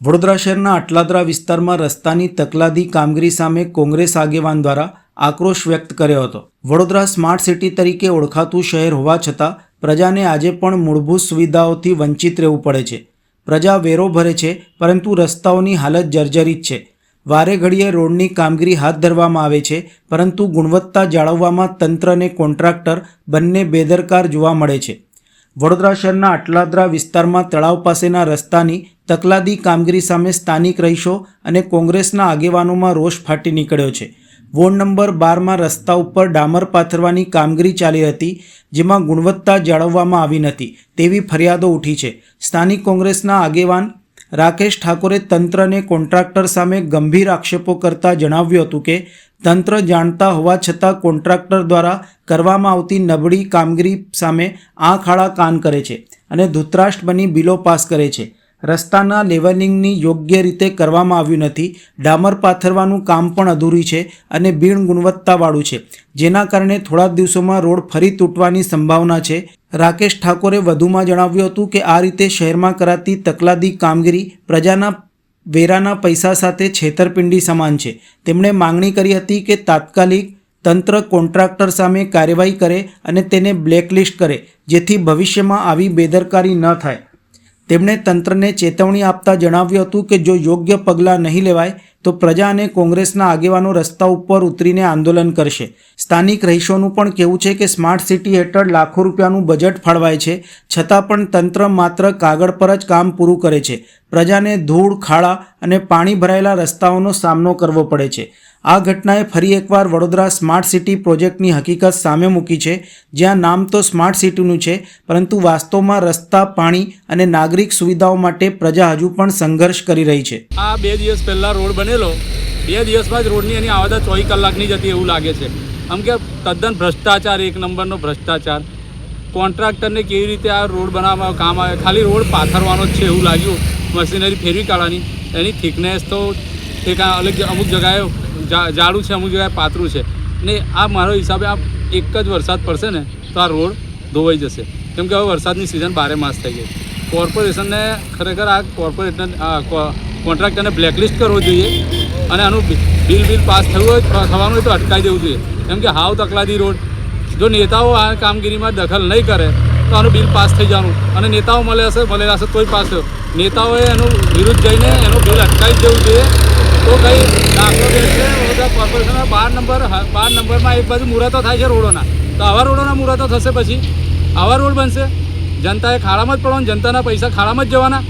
વડોદરા શહેરના અટલાદરા વિસ્તારમાં રસ્તાની તકલાદી કામગીરી સામે કોંગ્રેસ આગેવાન દ્વારા આક્રોશ વ્યક્ત કર્યો હતો. વડોદરા સ્માર્ટ સિટી તરીકે ઓળખાતું શહેર હોવા છતાં પ્રજાને આજે પણ મૂળભૂત સુવિધાઓથી વંચિત રહેવું પડે છે. પ્રજા વેરો ભરે છે, પરંતુ રસ્તાઓની હાલત જર્જરિત છે. વારે ઘડીએ રોડની કામગીરી હાથ ધરવામાં આવે છે, પરંતુ ગુણવત્તા જાળવવામાં તંત્ર અને કોન્ટ્રાક્ટર બંને બેદરકાર જોવા મળે છે. વડોદરા શહેરના અટલાદરા વિસ્તારમાં તળાવ પાસેના રસ્તાની તકલાદી કામગીરી સામે સ્થાનિક રહીશો અને કોંગ્રેસના આગેવાનોમાં રોષ ફાટી નીકળ્યો છે. વોર્ડ નંબર બારમાં રસ્તા ઉપર ડામર પાથરવાની કામગીરી ચાલી હતી, જેમાં ગુણવત્તા જાળવવામાં આવી નથી તેવી ફરિયાદો ઉઠી છે. સ્થાનિક કોંગ્રેસના આગેવાન રાકેશ ઠાકોરે તંત્રને કોન્ટ્રાક્ટર સામે ગંભીર આક્ષેપો કરતા જણાવ્યું હતું કે તંત્ર જાણતા હોવા છતાં કોન્ટ્રાક્ટર દ્વારા કરવામાં આવતી નબળી કામગીરી સામે આંખ આડા કાન કરે છે અને ધૂતરાષ્ટ્ર બની બિલો પાસ કરે છે. રસ્તાના લેવલિંગની યોગ્ય રીતે કરવામાં આવ્યું નથી. ડામર પાથરવાનું કામ પણ અધૂરી છે અને બિન ગુણવત્તાવાળું છે. જેના કારણે થોડા દિવસોમાં રોડ ફરી તૂટવાની સંભાવના છે. રાકેશ ઠાકોરે વધુમાં જણાવ્યું હતું કે આ રીતે શહેરમાં કરાતી તકલાદી કામગીરી પ્રજાના વેરાના પૈસા સાથે છેતરપિંડી સમાન છે. તેમણે માંગણી કરી હતી કે તાત્કાલિક તંત્ર કોન્ટ્રાક્ટર સામે કાર્યવાહી કરે અને તેને બ્લેકલિસ્ટ કરે, જેથી ભવિષ્યમાં આવી બેદરકારી ન થાય. તેમણે તંત્રને ચેતવણી આપતા જણાવ્યું હતું કે જો યોગ્ય પગલાં નહીં લેવાય, તો પ્રજા અને કોંગ્રેસના આગેવાનો રસ્તા ઉપર ઉતરીને આંદોલન કરશે. સ્થાનિક રહીશોનું પણ કહેવું છે કે સ્માર્ટ સિટી હેઠળ લાખો રૂપિયાનું બજેટ ફાળવાય છે, છતાં પણ તંત્ર માત્ર કાગળ પર જ કામ પૂરું કરે છે. પ્રજાને ધૂળ, ખાડા અને પાણી ભરાયેલા રસ્તાઓનો સામનો કરવો પડે છે. આ ઘટનાએ ફરી એકવાર વડોદરા સ્માર્ટ સિટી પ્રોજેક્ટની હકીકત સામે મૂકી છે. જ્યાં નામ તો સ્માર્ટ સિટીનું છે, પરંતુ વાસ્તવમાં રસ્તા, પાણી અને નાગરિક સુવિધાઓ માટે પ્રજા હજુ પણ સંઘર્ષ કરી રહી છે. આ બે દિવસ પહેલાં રોડ બનેલો. બે દિવસમાં જ રોડની એની આવતા ચોવીસ કલાકની જતી એવું લાગે છે. આમ કે તદ્દન ભ્રષ્ટાચાર, એક નંબરનો ભ્રષ્ટાચાર. કોન્ટ્રાક્ટરને કેવી રીતે આ રોડ બનાવવામાં કામ આવે? ખાલી રોડ પાથરવાનો જ છે એવું લાગ્યું. મશીનરી ફેરવી કાઢવાની. એની થિકનેસ તો ઠેકા અલગ અમુક જગાએ જાડું છે, અમુક જગ્યાએ પાતળું છે. ને આ મારો હિસાબે આ એક જ વરસાદ પડશે ને, તો આ રોડ ધોવાઈ જશે. કેમ કે હવે વરસાદની સિઝન બારે માસ થઈ ગઈ. કોર્પોરેશનને ખરેખર આ કોર્પોરેટને કોન્ટ્રાક્ટરને બ્લેકલિસ્ટ કરવો જોઈએ અને આનું બિલ બિલ પાસ થયું હોય થવાનું હોય તો અટકાવી દેવું જોઈએ. કેમ કે હાવ તકલાદી રોડ. જો નેતાઓ આ કામગીરીમાં દખલ નહીં કરે, તો આનું બિલ પાસ થઈ જવાનું. અને નેતાઓ મળે હશે, મળેલા હશે તોય પાસ થયો. નેતાઓએ એનું વિરુદ્ધ જઈને એનું બિલ અટકાવી દેવું જોઈએ. તો કંઈ દાખલો બેસશે બધા કોર્પોરેશનના બાર નંબર બાર નંબરમાં એક બાજુ મુહૂર્તો થાય છે રોડોના. તો આવા રોડોના મુહૂર્તો થશે પછી. આવા રોડ બનશે. જનતાએ ખાડામાં જ પડવાનું, જનતાના પૈસા ખાડામાં જ જવાના.